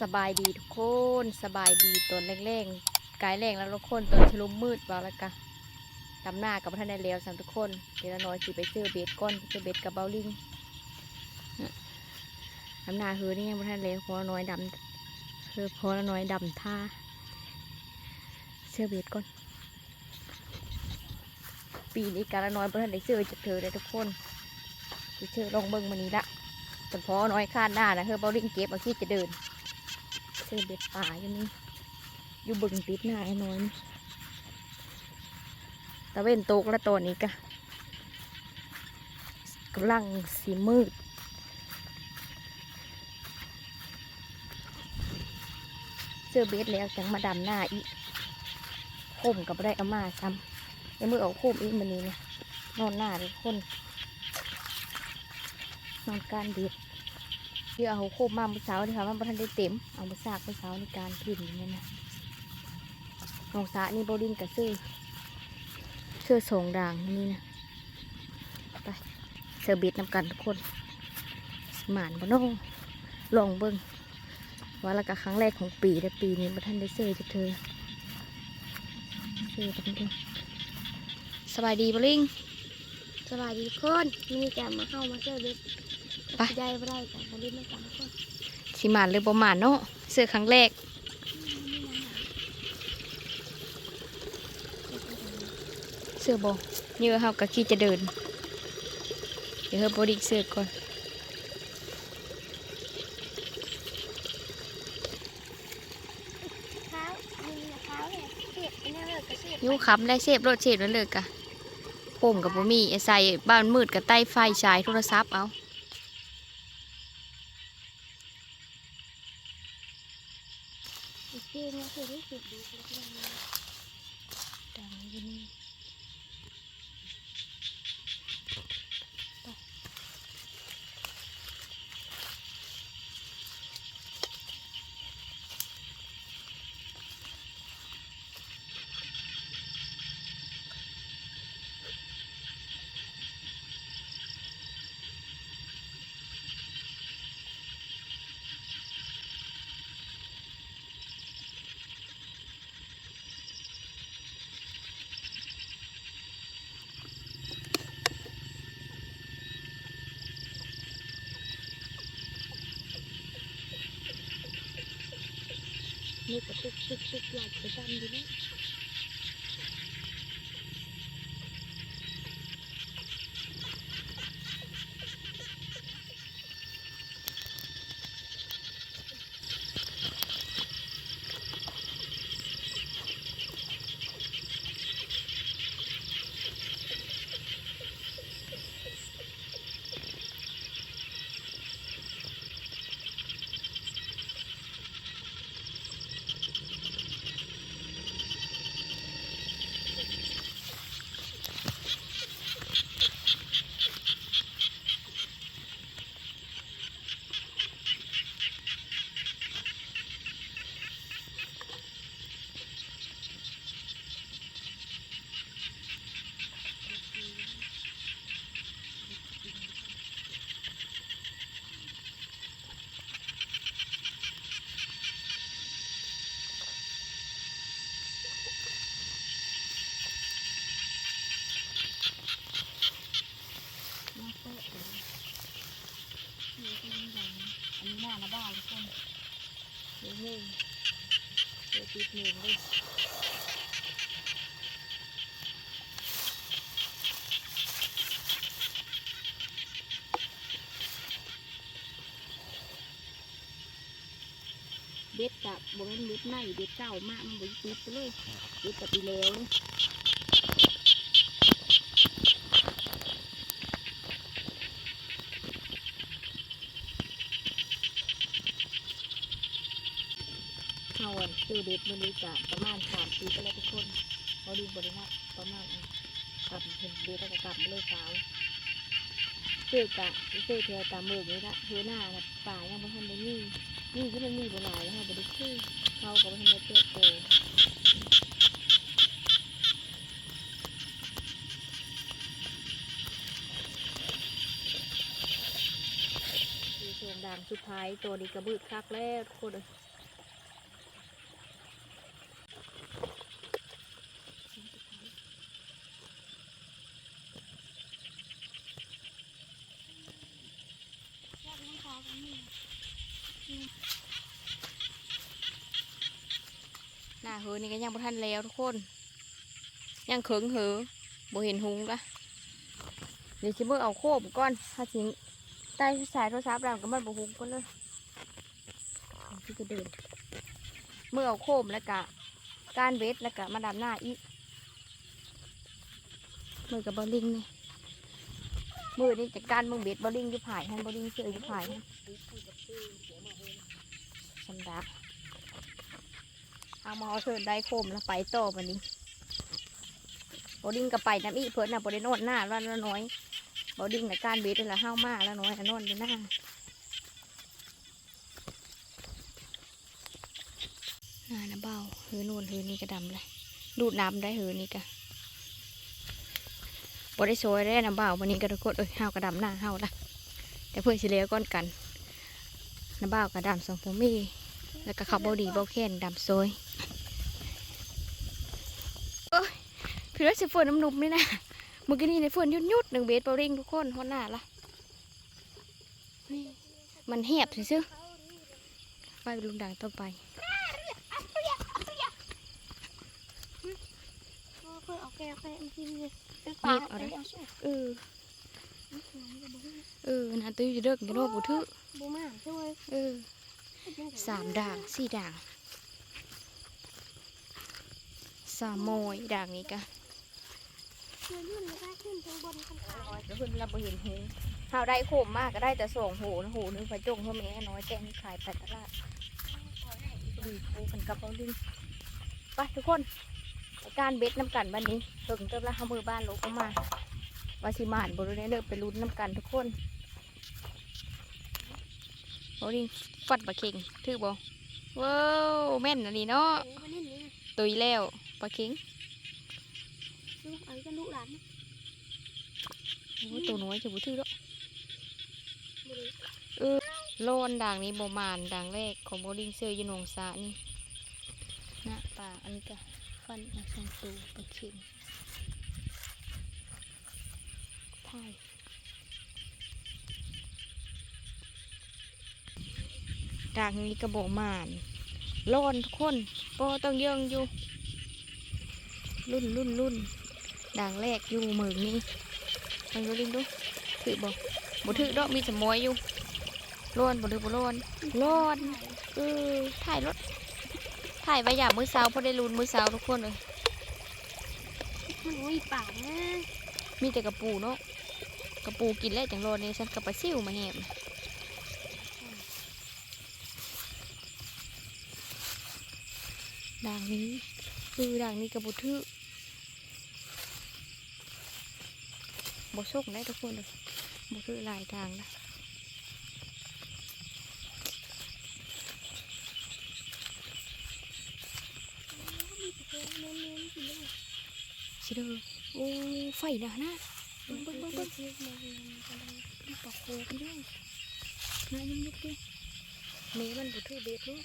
สบายดีทุกคนสบายดีตอนแรงๆกายแรงแล้วทุกคนตอนชลุมมืดบ่าแล้วกะดำหน้ากับท่านได้แล้วสั่งทุกคนเดี๋ยวน้อยสิไปซื้อเบ็ดก้อนซื้อเบ็ดกับเบลลิงน่ะดำหน้าเฮือนี่ยังบ่ท่านแล้วพอน้อยดำคือพอน้อยดำท่าเสื้อเบ็ดก่อนปีนี้การละน้อยบ่ท่านได้ซื้อจากเธอเลยทุกคนไปซื้อลงเบิ่งมานี้ละแต่พอน้อยคาดหน้านะเธอเบลลิงเก็บเอาขี้จะเดิน สื้อเบ็ดป่าอยู่นี่อยู่บึงติดหน้าไอ้น้อยตะเวนตกแล้วตัวนี้กะกำลังสีมืดเสื้อเบ็ดแล้วจังมาดำหน้าอีกโคมกับได้เอามาซ้ำไอ้มือเอาโคมอีกมันนี้เนี่ยนอนหน้าเลยคนนอนการเบ็ด ยวเอาโคบมาเมื่อเช้าที่ค่ะมันบ่ทันได้เต็ม เอามาซากเมื่อเช้าในการกินนี่นะน้องสานี่โบดินกับซื้อเสื้อสองด่างนี่นะไปเสื้อบ็ดนำกันทุกคนสมานบ่น้องลองเบิ่งว่าละกะครั้งแรกของปีแต่ปีนี้บ่ทันได้เซื้อจากเธอเซื้อกันเถอะสบายดีบ่ลิงสวัสดีทุกคนมีแต่มาเข้ามาเจอเด็ กไปได้ไม่ได้แต่มาเล่นด้วยกันทุกคนสิหมานหรือบ่หมานเนาะซื้อครั้งแรกเสื้อโบเยอะเฮากะขี้จะเดิน เดี๋ยวเฮาบริกเสื้อก่อนเท้ามีเท้าเนี่ยเสียบไปเนี่ยเลยก็เสียบยูคำและเชฟรถเชฟแล้วเลยกะโคมกับบ่มีไอ้ใส่บ้านมืดกับใต้ไฟฉายโทรศัพท์เอา นี่ก็ตึกตึกตึกอยากจะดันอยู่นี่มาเตะเลยนี่ก็ยังดังอันนี้หน้ามาบ้าทุกคนเดี๋ยวหนึ่งเดี๋ยวติดหนึ่งเลยเบ็ดกับบริเวณเบ็ ดไหนเบ็ดเก่ามากมันบริติดไปเลยเบ็ดกับปีแล้วเขาอะซื้อเบ็ดมือนี้จะประมาณสามปีก็แล้วทุกคนเขาดูบริณัประมาณกลับเห็นเบ็ดแล้วก็กลับเลยสาวซื้อกะซื้อเทวตามมือนี่ละเทหน้าน่ะป่ายังไม่ทันได้มีนี่ที่มันมีบหลายแล้วค่ะบริซื้อ เขากับทันได้เติบโตส่วนด่างสุดท้ายตัวนี้กระบืดคักแล้วทุกคนเอ้ย ยังบ่ทันแล้วทุกคน ยังเขิงเหอบ่เห็นหุงละเดี๋ยวสิเบิ่งเอาโคบก่อนถ้าสิใต้สายโทรศัพท์แล้วก็มันบ่หุงก่อนเลยที่ก็เดินเมื่อเอาโคมแล้วก็การเวทแล้วก็มาดำหน้าอีกมือกับบอลลิงนี่มือนี่จัดการมึงเบ็ดบอลลิงยู่ผายให้บอลลิงเสือยู่ผายให้สันดา เอามาเอาเถิดได้โคมแล้วไปต่อวันนี้บอลลิงก็ไปน้ำอีเพิ่นน่ะบอลลิงนอนหน้าแล้วน้อยบอลลิงในการเบ็ดแหละห้าวมากแล้วน้อยนนอนอยู่หน้าอ่านะเบาเฮือนวลเฮือนี่ก็ดำเลยดูดน้ำได้เฮือนี่ก็บ่ได้โชยได้น้ำเบาวันนี้ก็ทุกคนเอ้ยเฮากระดำหน้าเฮาละแต่เพื่อนเหลียก้อนกันน้ำเบากระดำสองผมมีแล้วก็ขับบาดีบาแค้นดำโซยเอ้ย พี่รัชฝนน้ำนุ่มนี่นะเมื่อกี้นี่ในฝนยุดยุดหนึ่งเบสเบาเร่งทุกคนหัวหน้าละนี่มันแหบซื่อไปลุงดังต่อไปเคยเอาแก้วแก้วกินเลยเป็นปลาเออเออนาตุ้ยจะเลิกกันโน่บุทึบูมาช่วยเออสามด่างสี่ด่างสามโมยด่างนี้กะ เงินมันไม่ได้ขึ้นทางบนกันขาน้อยก็เพิ่นเราบ่เห็นหูเฮาได้โคมมากก็ได้แต่สองหูนะหูหนึงไปจงเท่าแม่น้อยแต่นี่ขายไปตลาดดีคูกันกับเอาลิงไปทุกคนไปการเบ็ดน้ำกันวันนี้ถึงเติมละห้ามือบ้านลงออกมาวาสิมานบริเวณเลิกไปลุ้นน้ำกันทุกคนโอ้ลิงฟัดปลาเข่งถือบ่ว้าวแม่นอันนี้เนาะเอ้ยมันนี่นี่ตุยแล้วปลาเข่ง เอาจะลูกหลานโอ้ตัวน้อยจะบุถือแล้วบุรีโลนด่างนี้บมานด่างแรกของโบลิงเซอร์ยนงซานี่น้าป่าอันนี้ก็ฟันอาสังตูปลาเข่งถ่ายด่างนี้ก็บมานโลนทุกคนโปต้องเยื่องอยู่รุ่นรุ่นรุ่น ด่างแรกอยู่มือนี้ทางโบลิงดูถือบอกบ่ถือดอกมีสมอยอยู่ร้อนบ่ดือบ่ร้อนร้อนเออถ่ายรถถ่ายไว้อย่ามือเสาพอได้ลุ้นมือเสาทุกคนเลยมันมีปากนะมีแต่กระปูเนาะกระปูกินแล้วจังร้อนเนี่ยฉันกับปลาซิวมาแหบด่างนี้คือด่างนี้กระบุทึ บ่โชคได้ทุกคนเลยบ่ทึหลายทางนะมีแต่เน้นเน้นกินเลยสิเด้อโอ้ไฟนะนะเบิ่งเบิ้เบิ่งเบิ้เบิ่งเบิ้เบิ่งเบิ้งปลาโคพี่ด้วยนายยังยุกดิเมมันบุถือเบ็ดเนาะ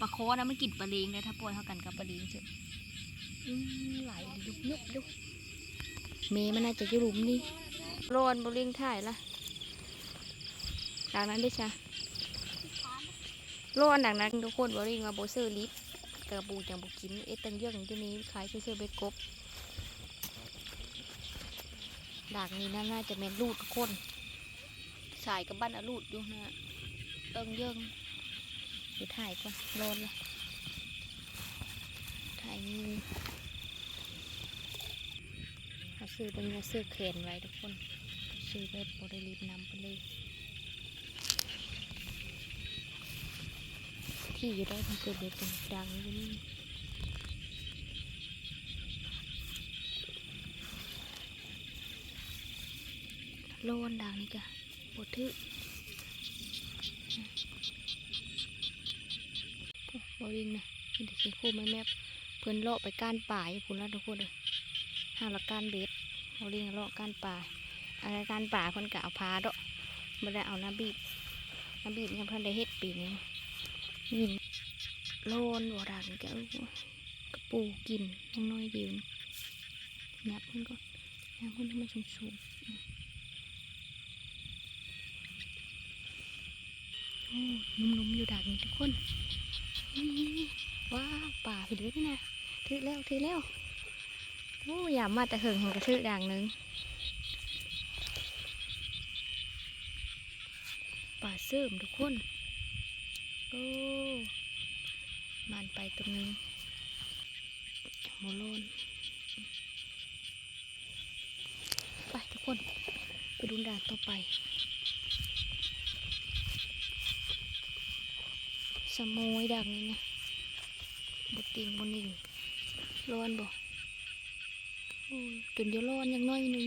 ปลาโคนะมันกินปลาเลงเลยถ้าปล่อยเขากันกับปลาเลงเจ้ะอืม ไหลยุบยุบยุบเมมันน่าจะอยุรุมนี่ร้อนบลิงถ่ายละดังนั้นด้วยจ้ะร้อนดังนั้นทุกคนบลิงมาโบเซอร์ลิฟกระบูจังบุกินเอตังเยื่องที่นี้ขายเสื้อเบกบดากนี้น่าจะเป็นรูดกคนสายกับบ้านอรูดอยู่นะเติงเยิงเดี๋ยวถ่ายก่อนร้อนละถ่ายนี่ ซื้อเป็นเนื้อซื้อเขนไว้ทุกคน ซื้อแบบบริลีบนำไปเลย ที่อยู่ได้มันเกิดเด็ดเป็นดังอยู่นี่โลนดังนี่กะบดทึบอลิงนะเด็กเป็นคู่แม่แม่เพิ่นเลาะไปก้านป่าอยู่พุ่นแล้วทุกคนเลย ห้าละกานเบ็ดบอลิงเลาะก้านป่าอะไรกานป่าเพิ่นกะเอาพาดอกไม่ได้เอาน้ำบีบน้ำบีบยังเพิ่นได้เฮ็ดปีนี้ยินโลนบ่ดังแกเอ้ยกระปูกินยังน้อยเดียวนับเพิ่นก็ยังเพิ่นทำไมสูงๆโโอ้นุ่มๆอยู่ดักนี่ทุกคนว้าวป่าไปดูนี่นะถือแล้วถือแล้ว โอ้ยามมาแต่เหิงของกระถือด่างนึงป่าเสื่อมทุกคน โอ้มันไปตรงนึงโมโลนไปทุกคน ไปดูด่านต่อไปสโมยดังนี่นะบติงบนิ่งร้อนบอ้ย จนเดี๋ยวร้อนยังน้อยนึง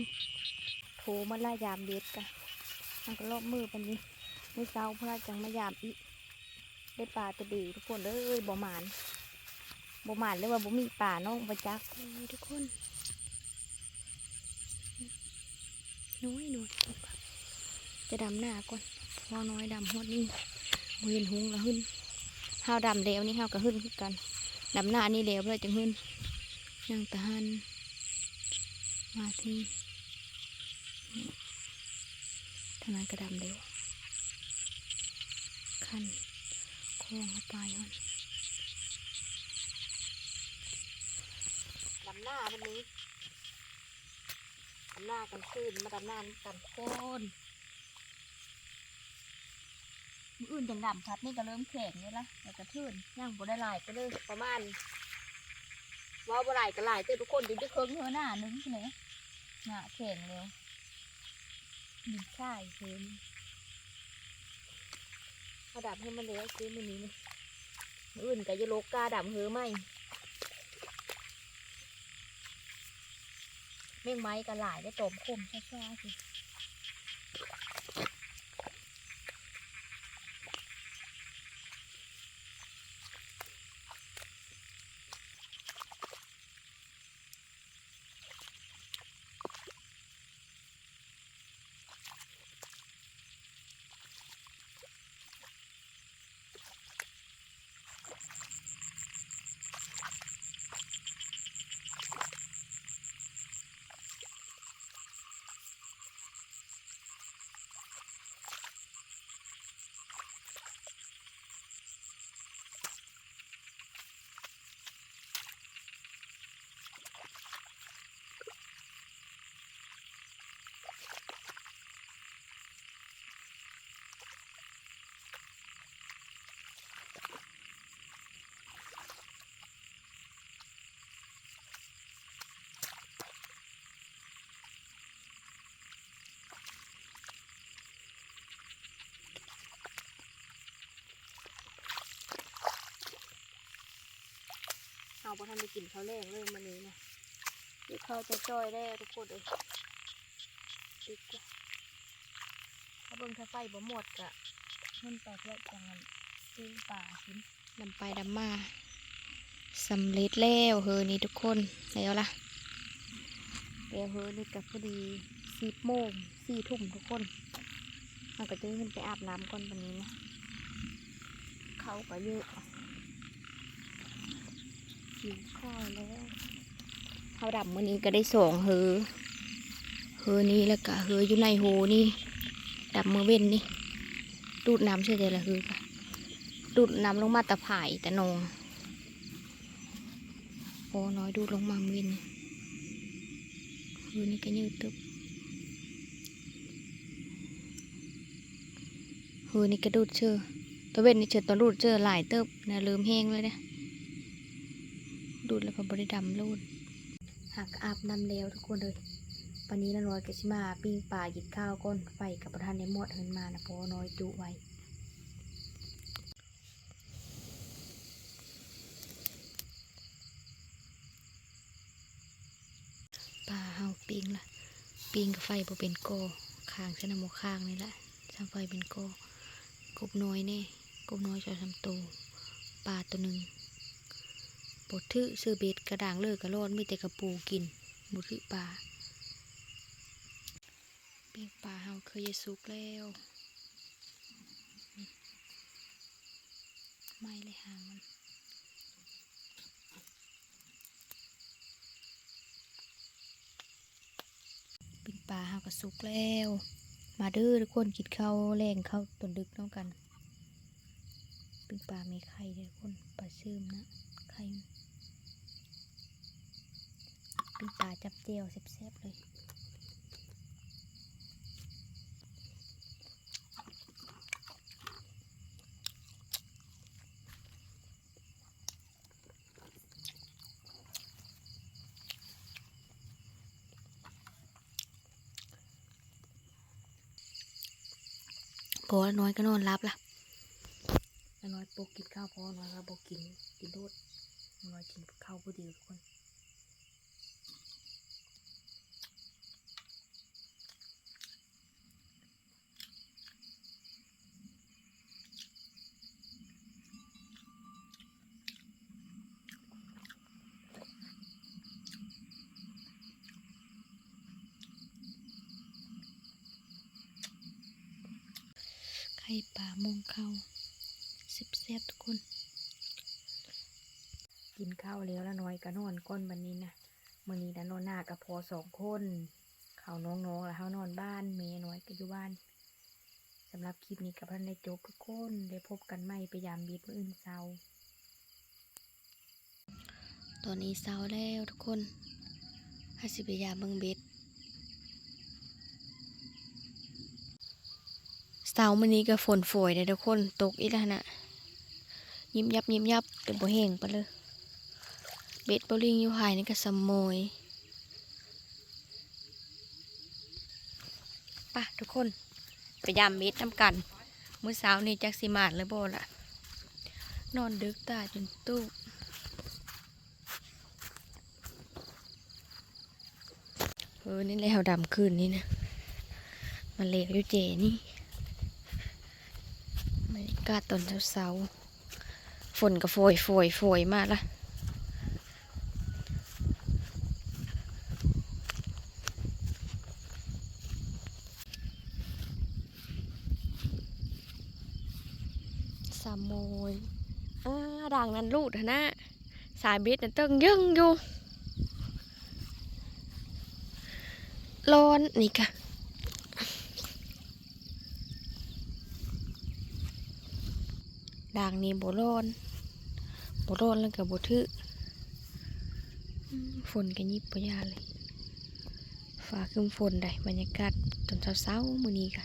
โผมาล่ายามเบ็ดกะมันก็รอบมือปันนี้มือเช้าพระจังมายามอีกได้ปลาตัวดีทุกคนเอ้ยบ่หมานบ่หมานเลยว่าบ่มีป่าน้องประจักษ์ทุกคนน้อยหน่อยจะดำหน้าก่อนพอน้อยดำหดนี่เห็นหุงละหึ่นห้าวดำเดวนี่ห้าวกระหึ่นคือกันดำหน้านี่เดวเลยจังหึ่นยังตะหัน มาที่ทางนั้นกระดำเดวขั้นโค้งเข้าไปมันดำหน้าวันนี้ดำหน้ากันขึ้นมาดำหน้ากันโค่นมืออื่นจังดำครับ นี่ก็เริ่มแข็งเลยละแล้วก็ทื่นย่างบ่ได้หลายก็เลยประมาณว้าบ่หลายก็หลายเจ้าทุกคนถึงจะเคิงเธอหน้านึงใช่ไหม หนาแข็งแล้วมีใช่เพิ่นเอาดับให้มันแล้วซื้อมือนี้นี่มืออื่นก็จะโลกกาดับเหือไหมเม่งไม้ก็หลายได้ตมคมช้าๆสิ เอาพอทันได้กินข้าวแรงเลยมันนี้นะเดี๋ยวข้าวจะจ้อยได้ทุกคนเลยติดกว่าถ้าเบิ่งถ้าไฟบ่หมดกะมันแตกแล้วจังมันตีป่ากินดำไปดำมาสำเร็จแล้วเฮอนี่ทุกคนแล้วล่ะแล้วเฮอนี่กับพอดีสิบโมงสี่ทุ่มทุกคนมันก็จะขึ้นไปอาบน้ำก่อนวันนี้นะเขาก็เยอะ กินข้าวแล้วเขาดับมื้อนี้ก็ได้สองเฮอเฮอนี้แล้วก็เฮออยู่ในโหนี่ ดับมือเว้นนี่ดูดน้ำใช่ไหมละเฮอค่ะดูดน้ำลงมาตะไผ่แต่นองโอ้น้อยดูดลงมาเว้นนี่เฮอนี่ก็ยืดตึบเฮอนี่ก็ดูดเชื่อตัวเว้นนี่เชื่อตอนดูดเชื่อหลายเติบนะเริ่มแห้งเลยเนี่ย ดูดแล้วก็บริดำโลดหากอาบน้ำแล้วทุกคนเลยวันนี้น้าน้อยก็สิมาปิ้งปลาหยิบข้าวก้นไฟกับประธานในหมดเหินมานะเพราะว่าน้อยจุไว้ปลาเฮาปิ้งละปิ้งกับไฟบ่เป็นโกอข้างเส้นน้ำหมกข้างนี่แหละทำไฟเป็นโกอกบน้อยแน่กบน้อยจะทำโตวปลาตัวหนึ่งบ ดทึซื้อเบ็ดกระด่างเลิกกระโลดมีแต่กระปูกินบดทึปลาปิ้งปลาเฮาเคยจะสุกแล้วไม่เลยหางมันปิ้งปลาเฮาก็สุกแล้ว มาเด้อทุกคนกินข้าวแรงข้าวตอนดึกน้องกันปิ้งปลามีไข่เด้อคนปลาซึมนะไข่มันปิ้งปลา จับเจียวแซ่บๆเลยพอน้อยก็นอนรับล่ะน้อยปกกินข้าวพอน้อยก็บอกกินกินโดดน้อยกินข้าวพอดีทุกคน ไข่ปลามงเข้าสิบแซ่บทุกคน กินข้าวแล้วแล้วน้อยก็นอนก้นวันนี้นะมื่อนี้นะนอนหน้ากับพอสองคนเขาน้องๆแล้วเขานอนบ้านเมย์น้อยก็อยู่บ้านสำหรับคลิปนี้กับพันในจบทุกคนได้พบกันใหม่ไปยามบีดมื่ออื่นเช้าตอนนี้เช้าแล้วทุกคนให้สิไปยามเบิงเบ็ด เสาร์มื้อนี้ก็ฝนฝอยเลยทุกคนตกอีกแล้วนะยิบยับยิบยับแต่บ่แห้งไปเลยเบ็ดโบลิ่งอยู่หายนี่ก็สมโมยป่ะทุกคนไปยามเบ็ดน้ำกันมื้อเช้านี้จักสิมาดเลยบ่ละนอนดึกตาจนตู้เออนี่แล้วดำคืนนี่นะมันเลวอยู่เจนี่ กาศตอนเช้าๆฝนก็โฟยโฟยโฟยมากละสามโมยอ่าด่างนั้นลูดนะสายเบ็ดนั่นเตึงยึงอยู่ร้อนนี่ค่ะ ด่างนี้โบร้อนโบร้อนแล้วกับโบทึฝนกันยิบปยาเลยฟ้าคึมฝนได้บรรยากาศตอนเช้าๆมื้อนี้ค่ะ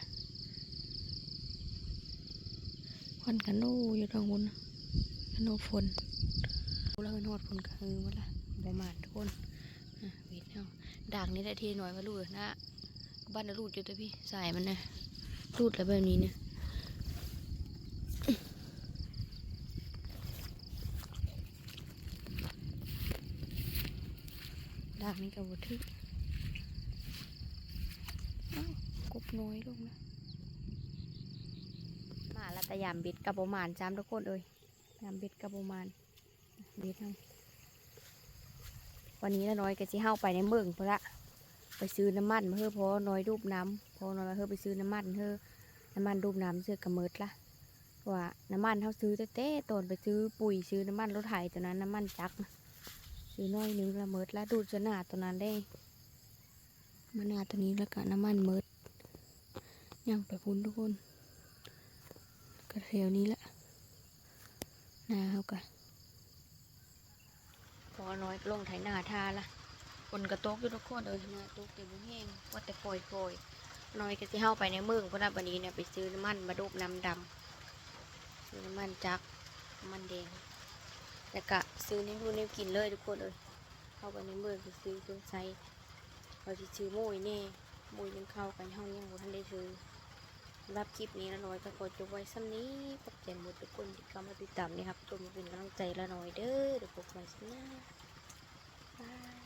ควันกันโนอยู่ทางบนน่ะกันโนฝนแล้วมันฮอดฝนกระหือหมาละบ่มาทุกคนอะเนาด่างนี้ได้ทีหน่อยมาลูดนะบ้านน่ะลูดอยู่ตัวพี่ใสายมันนะลูดแล้วแบบนี้เนี่ย ดากนี้กับบทึกอ้าวกบน้อยลงนะมาล้วแต่ยามเบ็ดกับประมาณจามทุกคนเอ้ยยามเบ็ดกับประมาณเบ็ดเอาวันนี้น้อยก็จะเข้าไปในเมืองเพอละไปซื้อน้ำมันเพื่อพอน้อยรูปน้ำพอน้อยเพื่อไปซื้อน้ำมันเพื่อน้ำมันรูปน้ำซื้อกระเมิดละเพราะว่าน้ำมันเขาซื้อแต่เต้ตนไปซื้อปุ๋ยซื้อน้ำมันรถไถตอนนั้นน้ำมันจักนะ สีน้อยหนึงละเมิดแล้วดูดจะหนาตัวนั้นได้มาหนาตัวนี้แล้วก็น้ำมันเมิดย่างไปพุ่นทุกคนกระเทียวนี้แหละหนาเขากันพอน้อยก็ลงไถหน้าทาละคนกระตกอยู่ทุกคนเออหน้าตกแต่บุแห้งว่าแต่โฟยโฟยน้อยก็จะเข้าไปในเมืองเพราะว่าวันนี้เนี่ยไปซื้อน้ำมันมาดูบน้ำดำซื้อน้ำมันจักน้ำมันแดง แล้วก็ซื้อในรูในกินเลยทุกคนเลยเข้าไปในเมืองไปซื้อเครื่องใช้เราจะซื้อมุ้ยแน่มุ้ยยังเข้ากันห้องยังบ่ทันได้ซื้อรับคลิปนี้ละน้อยก็ขอจบไว้ซ้ำนี้ขอบใจหมดทุกคนที่เข้ามาติดตามนะครับตัวมาเป็นกำลังใจละน้อยเด้อเดี๋ยวพบกันสักหน้า